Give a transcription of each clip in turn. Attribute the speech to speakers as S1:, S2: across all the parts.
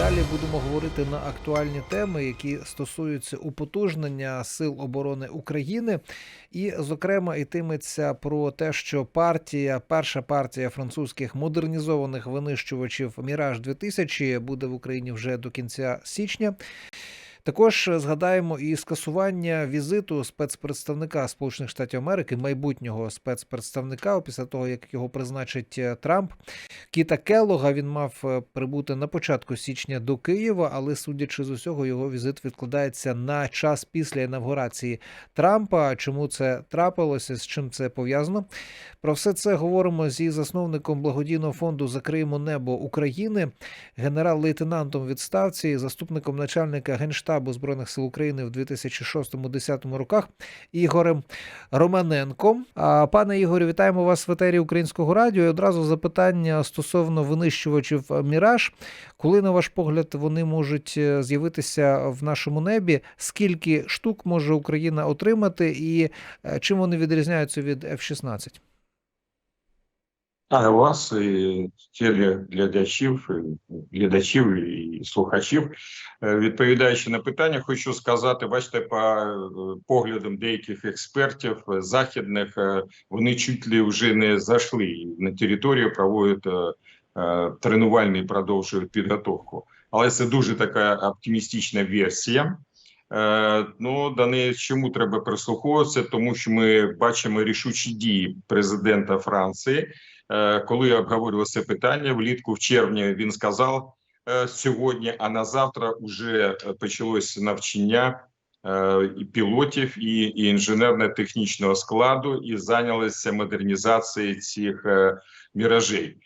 S1: Далі будемо говорити на актуальні теми, які стосуються употужнення сил оборони України, і, зокрема, йтиметься про те, що партія, перша партія французьких модернізованих винищувачів Міраж 2000 буде в Україні вже до кінця січня. Також згадаємо і скасування візиту спецпредставника Сполучених Штатів Америки, майбутнього спецпредставника, після того як його призначить е, Трамп. Кіта Келлога він мав е, прибути на початку січня до Києва, але судячи з усього, його візит відкладається на час після інавгурації Трампа. Чому це трапилося? З чим це пов'язано? Про все це говоримо зі засновником благодійного фонду Закриємо небо України, генерал-лейтенантом відставці, заступником начальника генштабу збройних сил України в 2006-2010 роках Ігорем Романенком. Пане Ігорю, вітаємо вас в етері Українського радіо. І одразу запитання стосовно винищувачів Міраж. Коли, на ваш погляд, вони можуть е, з'явитися в нашому небі? Скільки штук може Україна отримати, і е, чим вони відрізняються від F-16?
S2: У вас і телеглядачів, і глядачів і слухачів. Е, Відповідаючи на питання, хочу сказати: бачите, по е, поглядам деяких експертів е, західних, е, вони чуть ли вже не зайшли на територію, проводять тренувальні, продовжують підготовку. Але це дуже така оптимістична версія. Ну, до неї чому треба прислуховуватися? Тому що ми бачимо рішучі дії президента Франції. Е, Коли обговорював це питання влітку в червні, він сказав е, сьогодні, а на завтра вже почалось навчання е, і пілотів і, і інженерно-технічного складу, і зайнялися модернізацією цих е, міражей.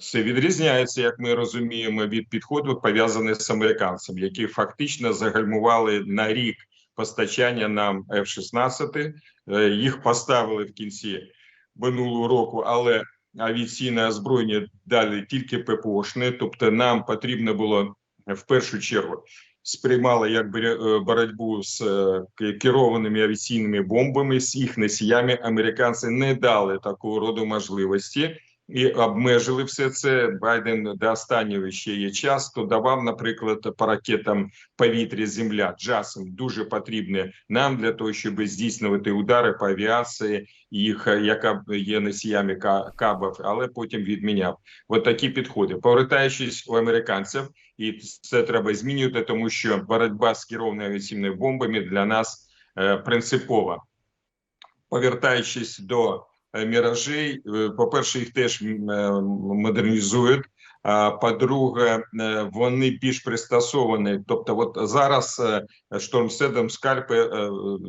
S2: Це відрізняється, як ми розуміємо, від підходу пов'язаних з американцями, які фактично загальмували на рік постачання нам F-16. Е, Їх поставили в кінці минулого року, але авіаційне озброєння далі тільки ППОшне. Тобто, нам потрібно було в першу чергу сприймали як е, боротьбу з е, керованими авіаційними бомбами з їх носіями. Американці не дали такого роду можливості і обмежили все це. Байден до останнього ще є час. То давав, наприклад, по ракетам повітря, земля джасом дуже потрібне нам для того, щоб здійснювати удари по авіації, їх яка є носіями ка- кабів, але потім відміняв. От такі підходи. Повертаючись у американців, і це треба змінювати, тому що боротьба з керованими авіаційними бомбами для нас е, принципова. Повертаючись до міражей, е, по-перше, їх теж е, модернізують. По-друге, е, вони більш пристосовані. Тобто, от зараз штормседом скальпи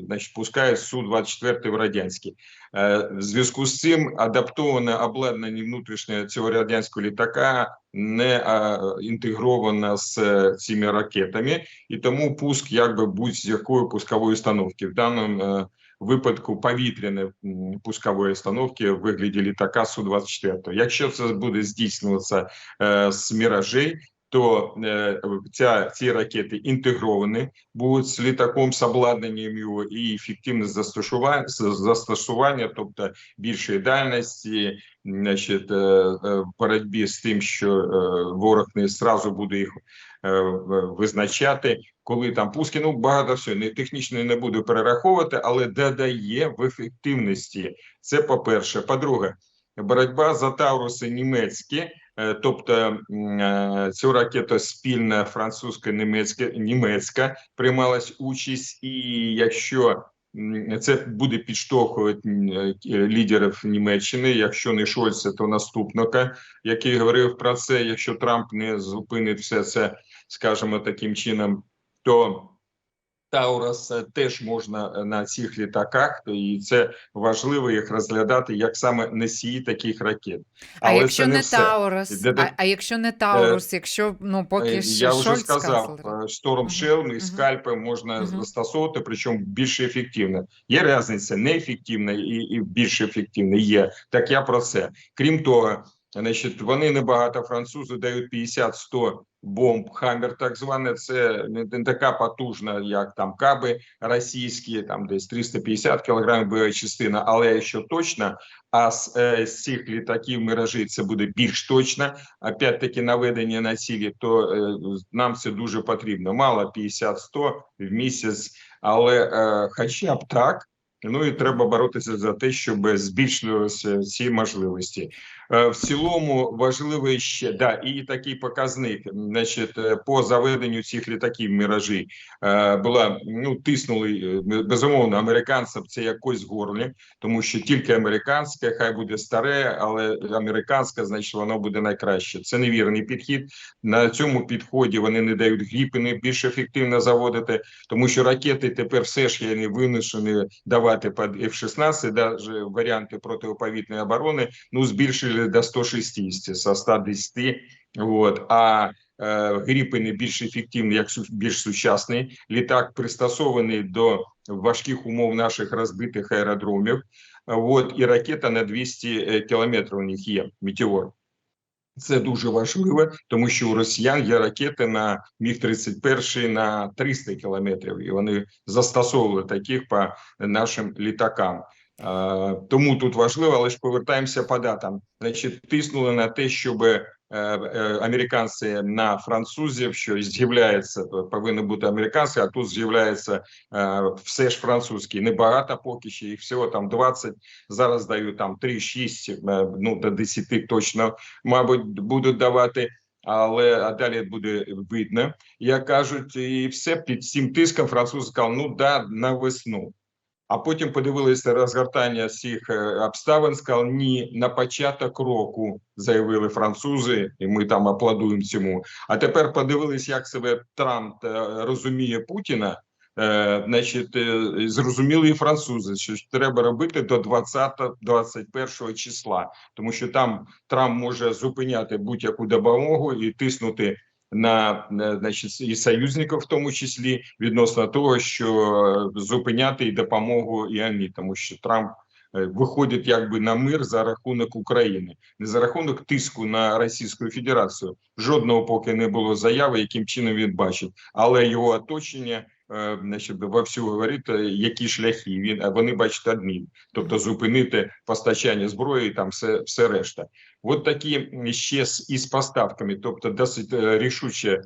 S2: значить, пускають су 24 в радянський. Е, В зв'язку з цим адаптоване обладнання внутрішнього цього радянського літака не інтегровано з е, цими ракетами, і тому пуск якби будь-якої пускової установки в даному е, випадку повітряної пускової установки в вигляді літака су 24 Якщо це буде здійснюватися з міражей. То е, ця ці ракети інтегровані будуть з літаком з обладнанням його і ефективне застосування, застосування, тобто більшої дальності, значить, е, е, в боротьбі з тим, що ворог не зразу буде їх визначати, коли там пуски. Ну багато всього не технічно не буду перераховувати, але додає в ефективності. Це по перше. По-друге, боротьба за Тауруси німецькі. Е, Тобто е, цю ракету спільна французько-німецька німецька приймалась участь, і якщо це буде підштовхувати е, лідерів Німеччини, якщо не Шольца, то наступника, який говорив про це. Якщо Трамп не зупинить все це, скажімо, таким чином, то Таурас е, теж можна е, на цих літаках, і це важливо їх розглядати як саме носії таких ракет.
S3: А
S2: Але
S3: якщо не
S2: Де- де-
S3: а, а якщо не Таурус, якщо ну
S2: Е,
S3: поки що
S2: Я вже
S3: Шольц
S2: сказав, е, шторм Шелм і скальпи можна застосовувати, причому більш ефективно. Є різниця неефективна і, і більш ефективна. Є так. Я про це. Крім того, Значить, вони небагато французи дають 50-100 бомб. Хаммер, так зване, це не, така потужна, як там каби російські, там десь 350 кілограмів частина, але якщо точно, а з, е, з цих літаків миражі це буде більш точно. Опять-таки наведення на цілі, то е, нам це дуже потрібно. Мало 50-100 в місяць, але е, хоча б так. Ну і треба боротися за те, щоб збільшувалися ці можливості. Е, В цілому важливий ще да, і такий показник. Значить, е, по заведенню цих літаків міражі е, була ну тиснули безумовно американцям. Це якось горлі, тому що тільки американське, хай буде старе, але американське, значить, воно буде найкраще. Це невірний підхід. На цьому підході вони не дають гріпини більш ефективно заводити, тому що ракети тепер все ж є не виношені давати під F-16, навіть варіанти протиповітряної оборони. Ну збільшили до 160 со 110. Вот. А е, гріпини більш ефективні, як су- більш сучасний літак, пристосований до важких умов наших розбитих аеродромів. От і ракета на 200 кілометрів у них є метеор. Це дуже важливо, тому що у росіян є ракети на міг 31 на 300 кілометрів, і вони застосовували таких по нашим літакам. Тому тут важливо, але ж повертаємося по датам. Значить, тиснули на те, щоб е, е, американці на французів, що з'являється, то повинно бути американське, а тут з'являється е, все ж французький. Небагато поки що їх всього там 20, зараз дають там 3-6, е, ну до 10 точно, мабуть, будуть давати. Але а далі буде видно, як кажуть, і все під цим тиском французи сказали, ну да, на весну. А потім подивилися розгортання всіх е, обставин. Сказали, ні, на початок року заявили французи, і ми там аплодуємо цьому. А тепер подивились, як себе Трамп е, розуміє Путіна. Е, значить, зрозуміли і французи, що треба робити до 20-21 числа, тому що там Трамп може зупиняти будь-яку допомогу і тиснути на, на значить, і союзників, в тому числі відносно того, що зупиняти і допомогу ІАНІ, тому що Трамп е, виходить якби на мир за рахунок України, не за рахунок тиску на Російську Федерацію. Жодного поки не було заяви, яким чином він бачить, але його оточення. е, Значить, вовсю говорить, е, які шляхи він вони бачать адмін, тобто зупинити постачання зброї, там все, все решта. От такі ще з із поставками, тобто досить е, рішуче е,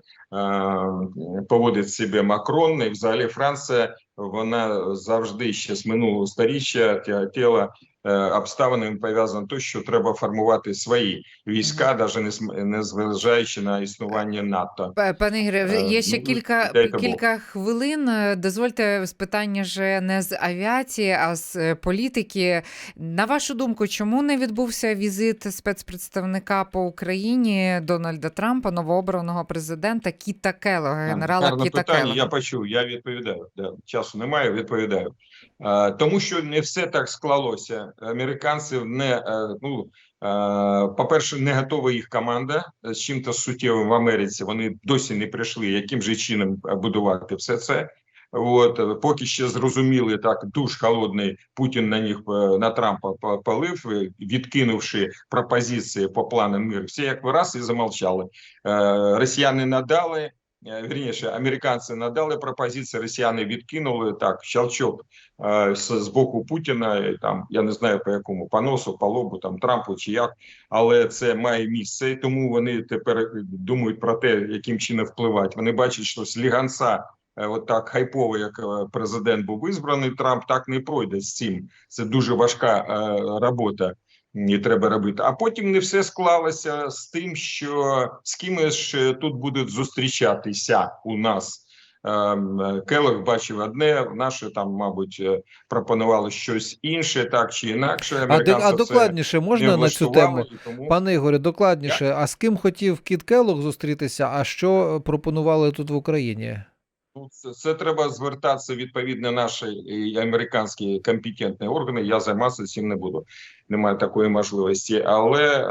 S2: поводить себе Макрон. І взагалі Франція вона завжди ще з минулого сторіччя тяготіла е, обставинами пов'язано то, що треба формувати свої війська, навіть не, не зважаючи на існування НАТО.
S3: Пане Ігоре,
S2: Е,
S3: є ще
S2: ну,
S3: кілька, кілька хвилин. Е, Дозвольте з питання же не з авіації, а з е, політики. На вашу думку, чому не відбувся візит спецпредставника по Україні Дональда Трампа, новообраного президента Кіта Келога, генерала
S2: Гарне
S3: Кіта
S2: питання.
S3: Келога?
S2: Я почув, я відповідаю. Да. Часу немає, відповідаю. Е, тому що не все так склалося. Американців не е, ну. е, По-перше, не готова їх команда з чим-то суттєвим в Америці. Вони досі не прийшли, яким же чином е, будувати все це. От е, поки ще зрозуміли так, душ холодний Путін на них е, на Трампа палив, е, відкинувши пропозиції по плану мир. Всі як раз і замовчали. Росіяни надали. Вірніше, американці надали пропозиції, росіяни відкинули так. Щелчок е, з, боку Путіна. Там я не знаю по якому по носу, по лобу, там Трампу чи як, але це має місце. І тому вони тепер думають про те, яким чином впливати. Вони бачать, що з ліганця е, от так хайпово, як е, президент був визбраний, Трамп так не пройде з цим. Це дуже важка е, робота. І треба робити. А потім не все склалося з тим, що з кимось е, тут будуть зустрічатися у нас. Ем, е, бачив одне, наше там, мабуть, е, пропонували щось інше, так чи інакше.
S1: А, а докладніше можна на цю тему?
S2: тому-
S1: Пане Ігорі, докладніше, а з ким хотів Кіт Келлог зустрітися, а що пропонували тут в Україні?
S2: Ну, це, це треба звертатися відповідно наші і американські компетентні органи. Я займатися цим не буду. Немає такої можливості. Але е,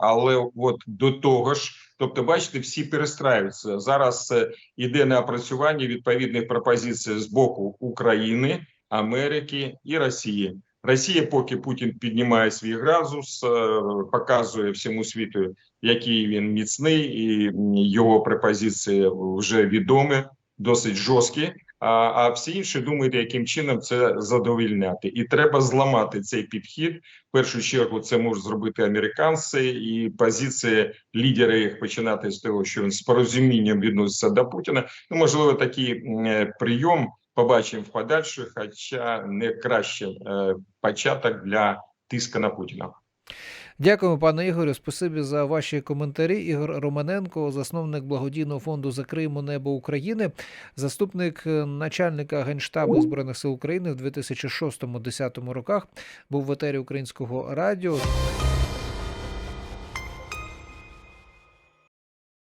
S2: але от до того ж, тобто, бачите, всі перестраюються. Зараз е, іде на опрацювання відповідних пропозицій з боку України, Америки і Росії. Росія, поки Путін піднімає свій градус, е, показує всьому світу, який він міцний, і його пропозиції вже відомі, досить жорсткі. А, а всі інші думають, яким чином це задовільняти, і треба зламати цей підхід. В першу чергу це можуть зробити американці, і позиція лідера їх починати з того, що він з порозумінням відноситься до Путіна. Ну можливо, такий е, прийом побачимо в подальших, хоча не краще е, початок для тиска на Путіна.
S1: Дякуємо, пане Ігорю. Спасибі за ваші коментарі. Ігор Романенко, засновник благодійного фонду за Криму Небо України, заступник начальника генштабу збройних сил України в 2006-2010 роках. Був в етері українського радіо.